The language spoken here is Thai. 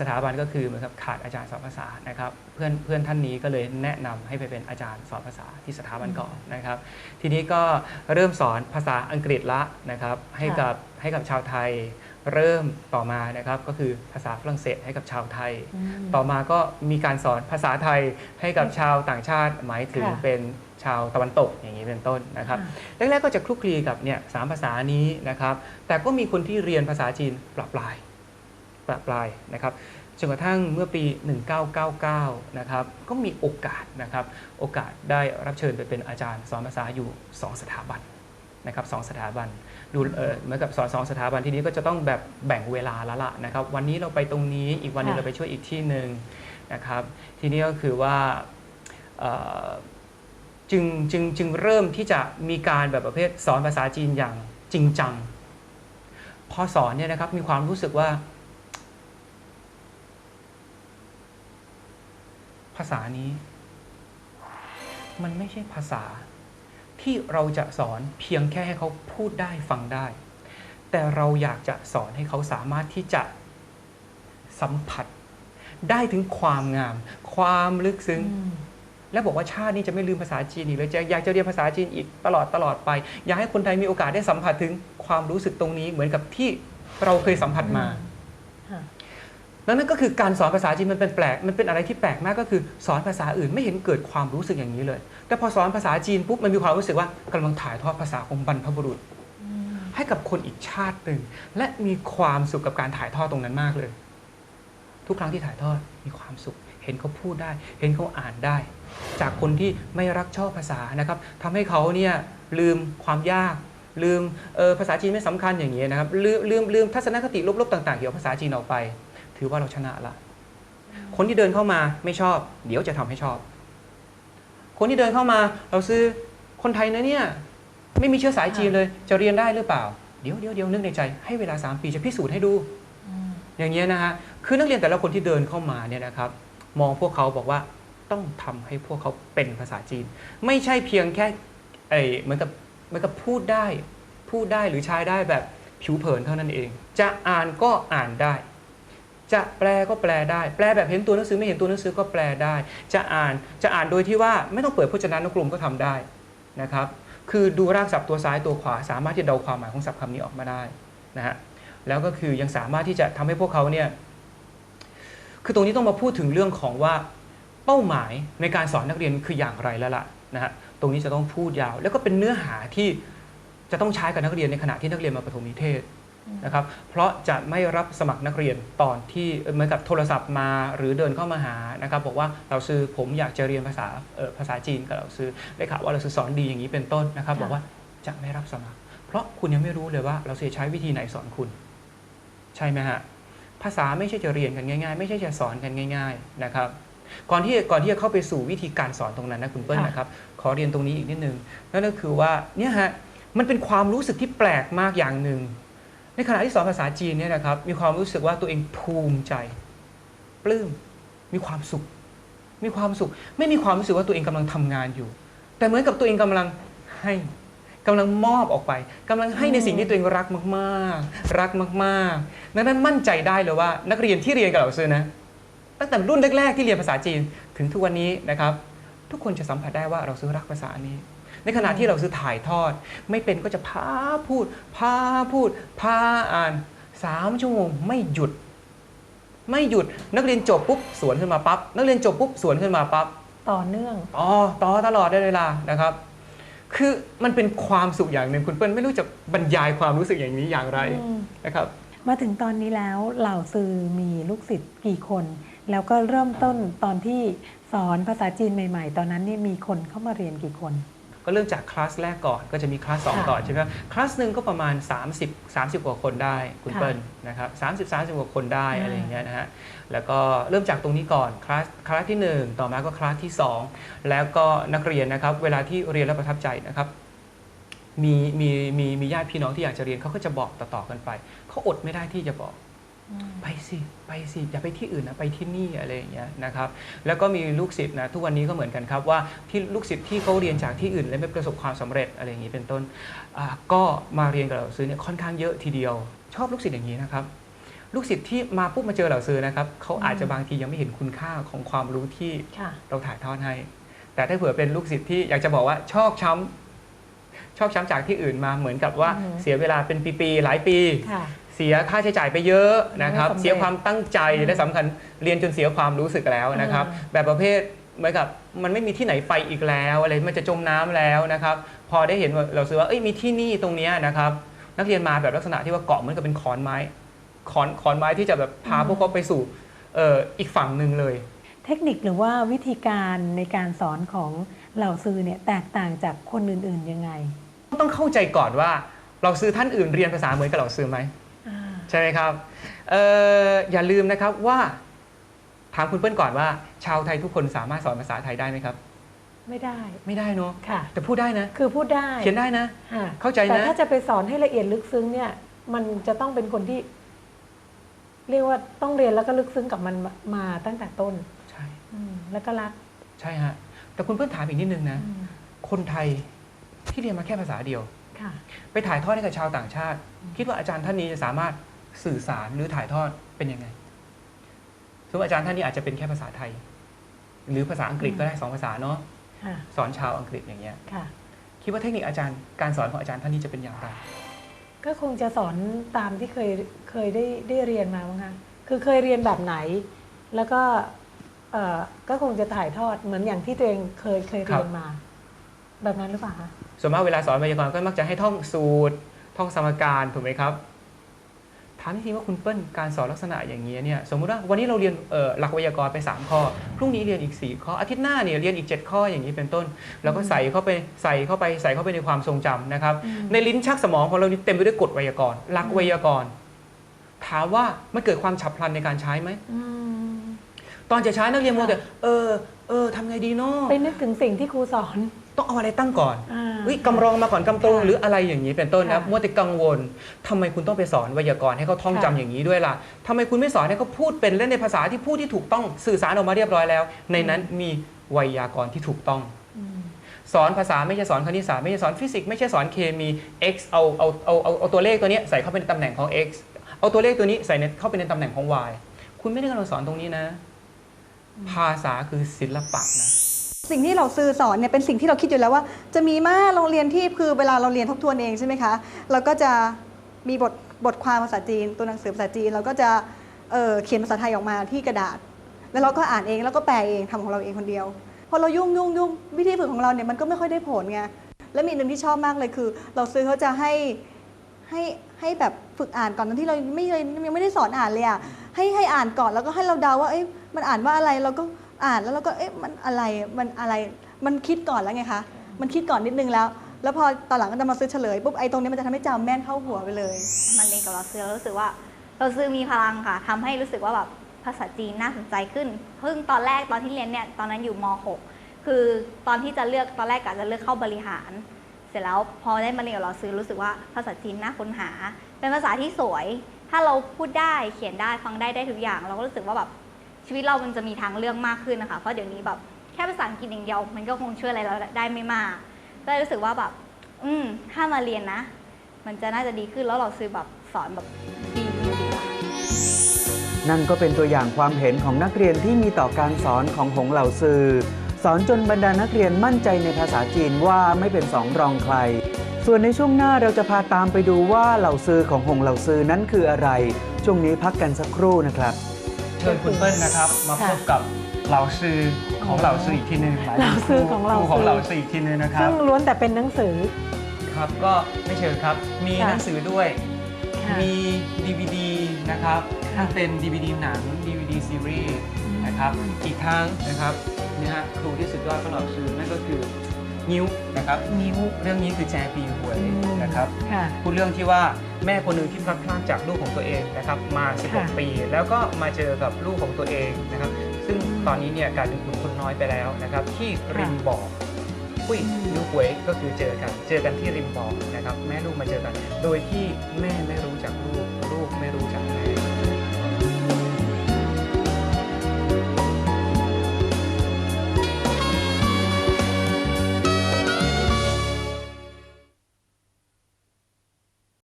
สถาบันก็คือเหมือนกับขาดอาจารย์สอนภาษานะครับ เพื่อนเพื่อนท่านนี้ก็เลยแนะนำให้ไปเป็นอาจารย์สอนภาษาที่สถาบันก่อนนะครับ ทีนี้ก็เริ่มสอนภาษาอังกฤษละนะครับให้กับให้กับชาวไทยเริ่มต่อมานะครับก็คือภาษาฝรั่งเศสให้กับชาวไทยอืมต่อมาก็มีการสอนภาษาไทยให้กับชาวต่างชาติหมายถึงค่ะเป็นชาวตะวันตกอย่างนี้เป็นต้นนะครับแรกๆก็จะคลุกคลีกับเนี่ยสามภาษานี้นะครับ แต่ก็มีคนที่เรียนภาษาจีนปรับปลาย ปรับปลายนะครับจนกระทั่งเมื่อปี 1999 นะครับ ก็มีโอกาสนะครับ โอกาสได้รับเชิญไปเป็นอาจารย์สอนภาษาอยู่ 2 สถาบันนะครับสองสถาบัน ดูเออเหมือนกับสอนสองสถาบันที่นี้ก็จะต้องแบบแบ่งเวลาแล้วล่ะนะครับ วันนี้เราไปตรงนี้ อีกวันหนึงค่ะเราไปช่วยอีกที่หนึ่งนะครับ ทีนี้ก็คือว่าเอ่อจึงจึงจึงเริ่มที่จะมีการแบบประเภทสอนภาษาจีนอย่างจริงจัง พอสอนเนี่ยนะครับมีความรู้สึกว่า ภาษานี้ มันไม่ใช่ภาษาที่เราจะสอนเพียงแค่ให้เขาพูดได้ฟังได้ แต่เราอยากจะสอนให้เขาสามารถที่จะสัมผัส ได้ถึงความงาม ความลึกซึ้งอืมแล้วบอกว่าชาตินี้จะไม่ลืมภาษาจีนอีกเลยจะอยากจะเรียนภาษาจีนอีกตลอดตลอดไป อยากให้คนไทยมีโอกาสได้สัมผัสถึงความรู้สึกตรงนี้เหมือนกับที่เราเคยสัมผัสมาค่ะ แล้วนั่นก็คือการสอนภาษาจีนมันเป็นแปลก มันเป็นอะไรที่แปลกมากก็คือสอนภาษาอื่นไม่เห็นเกิดความรู้สึกอย่างนี้เลย แต่พอสอนภาษาจีนปุ๊บมันมีความรู้สึกว่ากำลังถ่ายทอดภาษาของบรรพบุรุษอืมให้กับคนอีกชาติหนึ่งและมีความสุขกับการถ่ายทอดตรงนั้นมากเลย ทุกครั้งที่ถ่ายทอดมีความสุข เห็นเขาพูดได้ เห็นเขาอ่านได้ จากคนที่ไม่รักชอบภาษานะครับทำให้เขาเนี่ยลืมความยากลืมเออภาษาจีนไม่สำคัญอย่างนี้ยนะครับลืมลืมลืมทัศนคติลบๆต่าง ๆ เกี่ยวกับภาษาจีนออกไป ถือว่าเราชนะละ คนที่เดินเข้ามาไม่ชอบ เดี๋ยวจะทำให้ชอบ คนที่เดินเข้ามาเราซื้อคนไทยนะเนี่ย ไม่มีเชื้อสายจีนเลย จะเรียนได้หรือเปล่า เดี๋ยวเดี๋ยวเดี๋ยวนึกในใจ ให้เวลา 3 ปีจะพิสูจน์ให้ดูอืมอย่างเงี้ยนะฮะคือนักเรียนแต่ละคนที่เดินเข้ามาเนี่ยนะครับ มองพวกเขาบอกว่าต้องทำให้พวกเขาเป็นภาษาจีน ไม่ใช่เพียงแค่เอยเหมือนกับเหมือนกับพูดได้ พูดได้หรือใช้ได้แบบผิวเผินเท่านั้นเอง จะอ่านก็อ่านได้ จะแปลก็แปลได้ แปลแบบเห็นตัวหนังสือไม่เห็นตัวหนังสือก็แปลได้ จะอ่านจะอ่านโดยที่ว่าไม่ต้องเปิดพจนานุกรมก็ทำได้นะครับคือดูรากศัพท์ตัวซ้ายตัวขวา สามารถที่เดาความหมายของศัพท์คำนี้ออกมาได้นะฮะแล้วก็คือยังสามารถที่จะทำให้พวกเขาเนี่ยคือตรงนี้ต้องมาพูดถึงเรื่องของว่าเป้าหมายในการสอนนักเรียนคืออย่างไรแล้วล่ะนะฮะตรงนี้จะต้องพูดยาว แล้วก็เป็นเนื้อหาที่จะต้องใช้กับนักเรียนในขณะที่นักเรียนมาประถมนิเทศ นะครับ เพราะจะไม่รับสมัครนักเรียนตอนที่เอ่อเหมือนกับโทรศัพท์มาหรือเดินเข้ามาหานะครับ บอกว่าเราซื้อผมอยากจะเรียนภาษาเอ่อภาษาจีนกับเราซื้อได้ข่าวว่าเราซื้อสอนดีอย่างนี้เป็นต้นนะครับค่ะบอกว่าจะไม่รับสมัคร เพราะคุณยังไม่รู้เลยว่าเราจะใช้วิธีไหนสอนคุณ ใช่ไหมฮะภาษาไม่ใช่จะเรียนกันง่ายๆ ไม่ใช่จะสอนกันง่าย ๆนะครับก่อนที่ก่อนที่จะเข้าไปสู่วิธีการสอนตรงนั้นนะคุณเปิ้ลค่ะนะครับขอเรียนตรงนี้อีกนิดนึงนั่นก็คือว่าเนี่ยฮะมันเป็นความรู้สึกที่แปลกมากอย่างหนึ่ง ในขณะที่สอนภาษาจีนเนี่ยนะครับมีความรู้สึกว่าตัวเองภูมิใจ ปลื้มมีความสุข มีความสุข ไม่มีความรู้สึกว่าตัวเองกำลังทำงานอยู่ แต่เหมือนกับตัวเองกำลังให้กำลังมอบออกไปกำลังให้ในสิ่งที่ตัวเองรักมากๆ รักมากๆดังนั้นมั่นใจได้เลยว่า นักเรียนที่เรียนกับเราซื้อนะ ตั้งแต่รุ่นแรกๆที่เรียนภาษาจีนถึงทุกวันนี้นะครับ ทุกคนจะสัมผัสได้ว่าเราซื้อรักภาษานี้ ในขณะที่เราซื้อถ่ายทอด ไม่เป็นก็จะพาพูดพาพูดพาอ่านสามชั่วโมงไม่หยุด ไม่หยุดนักเรียนจบปุ๊บสวนขึ้นมาปั๊บนักเรียนจบปุ๊บสวนขึ้นมาปั๊บต่อเนื่องอ๋อต่อตลอดได้เวลานะครับ คือมันเป็นความสุขอย่างหนึ่งคุณเปิ้ลไม่รู้จะบรรยายความรู้สึกอย่างนี้อย่างไรอืมนะครับ มาถึงตอนนี้แล้วเหล่าซือมีลูกศิษย์กี่คน แล้วก็เริ่มต้นตอนที่สอนภาษาจีนใหม่ ๆ ตอนนั้นนี่มีคนเข้ามาเรียนกี่คน ก็เริ่มจากคลาสแรกก่อนก็จะมีคลาสสองค่ะ ก่อนใช่ไหมคลาสหนึ่งก็ประมาณ 30 30 กว่าคนได้คุณค่ะเปิ้ลนะครับ30 30กว่าคนได้อ่าอะไรอย่างเงี้ยนะฮะแล้วก็เริ่มจากตรงนี้ก่อนคลาสคลาสที่1ต่อมาก็คลาสที่2แล้วก็นักเรียนนะครับเวลาที่เรียนแล้วประทับใจนะครับ มีมีมีมีญาติพี่น้องที่อยากจะเรียนเขาก็จะบอกต่อๆกันไปเขาอดไม่ได้ที่จะบอก ไปสิไปสิอย่าไปที่อื่นนะไปที่นี่อะไรอย่างเงี้ยนะครับแล้วก็มีลูกศิษย์นะทุกวันนี้ก็เหมือนกันครับว่าที่ลูกศิษย์ที่เขาเรียนจากที่อื่น และไม่ประสบความสำเร็จอะไรอย่างนี้เป็นต้นอ่าก็มาเรียนกับเราซื้อเนี่ยค่อนข้างเยอะทีเดียว ชอบลูกศิษย์อย่างนี้นะครับลูกศิษย์ที่มาปุ๊บมาเจอเหล่าซื้อนะครับเขาอาจจะบางทียังไม่เห็นคุณค่าของความรู้ที่ค่ะเราถ่ายทอดให้ แต่ถ้าเผื่อเป็นลูกศิษย์ที่อยากจะบอกว่าชอกช้ำชอกช้ำจากที่อื่นมาเหมือนกับว่าอือฮึเสียเวลาเป็นปีๆหลายปีค่ะ เสียค่าใช้จ่ายไปเยอะนะครับไม่สำเร็จเสียความตั้งใจอืมและสำคัญเรียนจนเสียความรู้สึกแล้วนะครับอืมแบบประเภทเหมือนกับมันไม่มีที่ไหนไปอีกแล้วอะไรมันจะจมน้ำแล้วนะครับ พอได้เห็นว่าเราซื้อว่าเอ้ยมีที่นี่ตรงเนี้ยนะครับ นักเรียนมาแบบลักษณะที่ว่าเกาะเหมือนกับเป็นขอนไม้ขอนขอนไม้ที่จะแบบพาพวกเขาไปสู่เอ่ออีกฝั่งหนึ่งเลย เทคนิคหรือว่าวิธีการในการสอนของเหล่าซื้อเนี่ยแตกต่างจากคนอื่นๆยังไง ต้องเข้าใจก่อนว่าเราซื้อท่านอื่นเรียนภาษาเหมือนกับเราซื้อไหมอ่า ใช่ไหมครับเอ่ออย่าลืมนะครับว่าถามคุณเปิ้ลก่อนว่า ชาวไทยทุกคนสามารถสอนภาษาไทยได้ไหมครับ ไม่ได้ไม่ได้เนอะค่ะ แต่พูดได้นะ คือพูดได้เขียนได้นะ ค่ะเข้าใจนะแต่ถ้าจะไปสอนให้ละเอียดลึกซึ้งเนี่ย มันจะต้องเป็นคนที่ เรียกว่าต้องเรียนแล้วก็ลึกซึ้งกับมันมามาตั้งแต่ต้น ใช่อืมแล้วก็รัก ใช่ฮะแต่คุณเปิ้ลถามอีกนิดนึงนะอืมคนไทยที่เรียนมาแค่ภาษาเดียวค่ะไปถ่ายทอดให้กับชาวต่างชาติ คิดว่าอาจารย์ท่านนี้จะสามารถ สื่อสารหรือถ่ายทอดเป็นยังไงสมมติอาจารย์ท่านนี้อาจจะเป็นแค่ภาษาไทย หรือภาษาอังกฤษก็ได้สองภาษาเนาะค่ะสอนชาวอังกฤษอย่างเงี้ยค่ะคิดว่าเทคนิคอาจารย์การสอนของอาจารย์ท่านนี้จะเป็นอย่างไรก็คงจะสอนตามที่เคยเคยได้ได้เรียนมาบ้างคะคือเคยเรียนแบบไหน แล้วก็เอ่อก็คงจะถ่ายทอดเหมือนอย่างที่ตัวเองเคยเคยเรียนมา แบบนั้นหรือเปล่าคะส่วนมากเวลาสอนไวยากรณ์ก็มักจะให้ท่องสูตร ท่องสมการถูกไหมครับถามจริงๆว่าคุณเปิ้ลการสอนลักษณะอย่างนี้ยเนี่ยสมมุติว่าวันนี้เราเรียนเอ่อหลักไวยากรณ์ไป 3 ข้อ พรุ่งนี้เรียนอีก 4 ข้อ อาทิตย์หน้าเนี่ยเรียนอีก 7 ข้ออย่างนี้เป็นต้น แล้วก็ใส่เข้าไปใส่เข้าไปใส่เข้าไปในความทรงจำนะครับอืมในลิ้นชักสมองของเรานี่เต็มไปด้วยกฎไวยากรณ์หลักไวยากรณ์ถามว่ามันเกิดความฉับพลันในการใช้ไหมอืมตอนจะใช้นักเรียนมัวแต่ค่ะเออเออทำไงดีเนาะไปนึกถึงสิ่งที่ครูสอน ต้องเอาอะไรตั้งก่อนอ่าเฮ้ยกำรองมาก่อนกำตรงค่ะหรืออะไรอย่างนี้เป็นต้นนะครับค่ะมัวแต่กังวลทำไมคุณต้องไปสอนไวยากรณ์ให้เขาท่องจำค่ะอย่างนี้ด้วยล่ะทำไมคุณไม่สอนให้เขาพูดเป็นเล่นในภาษาที่พูดที่ถูกต้องสื่อสารออกมาเรียบร้อยแล้ว ในนั้นมีไวยากรณ์ที่ถูกต้องอืมสอนภาษาไม่ใช่สอนคณิตศาสตร์ไม่ใช่สอนฟิสิกส์ไม่ใช่สอนเคมี x เอาเอาเอาเอาเอาตัวเลขตัวเนี้ยใส่เข้าไปในตำแหน่งของ x เอาตัวเลขตัวนี้ใส่ในเข้าไปในตำแหน่งของ y คุณไม่ได้กำลังสอนตรงนี้นะ ภาษาคือศิลปะนะ สิ่งที่เราสื่อสอนเนี่ยเป็นสิ่งที่เราคิดอยู่แล้วว่า จะมีมากโรงเรียนที่คือเวลาเราเรียนทบทวนเองใช่ไหมคะเราก็จะมีบทบทความภาษาจีน ตัวหนังสือภาษาจีน เราก็จะเเขียนภาษาไทยออกมาที่กระดาษ แล้วเราก็อ่านเองแล้วก็แปลเองทำของเราเองคนเดียวพอเรายุ่งยุ่งยุ่งวิธีฝึกของเราเนี่ยมันก็ไม่ค่อยได้ผลไงและมีอันหนึ่งที่ชอบมากเลยคือ เราซื้อเขาจะให้ให้ให้แบบฝึกอ่านก่อนตอนที่เราไม่เลยยังไม่ได้สอนอ่านเลยอะให้ให้อ่านก่อนแล้วก็ให้เราเดาว่าเอ้ยมันอ่านว่าอะไรเราก็ อ่านแล้วเราก็เอ๊ะมันอะไรมันอะไรมันคิดก่อนแล้วไงคะมันคิดก่อนนิดนึงแล้ว แล้วพอตอนหลังก็จะมาซื้อเฉลยปุ๊บไอ้ตรงนี้มันจะทำให้จำแม่นเข้าหัวไปเลย มันเรียนกับเราซื้อเรารู้สึกว่าเราซื้อมีพลังค่ะทำให้รู้สึกว่าแบบภาษาจีนน่าสนใจขึ้นเพิ่งตอนแรกตอนที่เรียนเนี่ยตอนนั้นอยู่ม .6 คือตอนที่จะเลือกตอนแรกกะจะเลือกเข้าบริหาร เสร็จแล้วพอได้มาเรียนกับเราซื้อรู้สึกว่าภาษาจีนน่าค้นหา เป็นภาษาที่สวย ถ้าเราพูดได้เขียนได้ฟังได้ได้ทุกอย่าง เราก็รู้สึกว่าแบบ ชีวิตเรามันจะมีทางเลือกมากขึ้นนะคะเพราะเดี๋ยวนี้แบบแค่ภาษาอังกฤษอย่างเดียวมันก็คงช่วยอะไรเราได้ไม่มากก็เลยรู้สึกว่าแบบ อืมถ้ามาเรียนนะ มันจะน่าจะดีขึ้นแล้วเราซื้อแบบสอนแบบดีดีอะนั่นก็เป็นตัวอย่างความเห็นของนักเรียนที่มีต่อการสอนของหงเหล่าซือสอนจนบรรดานักเรียนมั่นใจในภาษาจีนว่าไม่เป็นสองรองใคร ส่วนในช่วงหน้าเราจะพาตามไปดูว่าเหล่าซือของหงเหล่าซือนั้นคืออะไร ช่วงนี้พักกันสักครู่นะครับ ชิญคุณเปิ้ลนะครับ มาพค่ะบกับเหล่าซื้อของเหล่าซื้ออีกทีหนึงหมายถึเหล่าซื้อของเหล่าครูของซื้อเหล่าซื้ออีกทีหนึงนะครัซึ่บงล้วนแต่เป็นหนังสือ ครับก็ไม่เชิญครับ มีค่ะหนังสือด้วย ค่ะมี DVD นะครับค่ะทั้งเป็น DVD หนัง DVD ซีรีส์นะครับ อีกทั้งนะครับนะฮะครูที่สุดยอดของเหล่าซื้อนั่นก็คือ นิ้วนะครับนิ้ว เรื่องนี้คือแจปีหวยอืมนะครับค่ะ พูดเรื่องที่ว่าแม่คนหนึ่งที่พลัดพรากจากลูกของตัวเองนะครับมา ค่ะ16 ปี แล้วก็มาเจอกับลูกของตัวเองนะครับ ซึ่งอืมตอนนี้เนี่ยกลายเป็นคุณคนน้อยไปแล้วนะครับ ที่ริมบ่ออุ้ยอืมนิ้วหวยก็คือเจอกัน เจอกันที่ริมบ่อนะครับ แม่ลูกมาเจอกัน โดยที่แม่ไม่รู้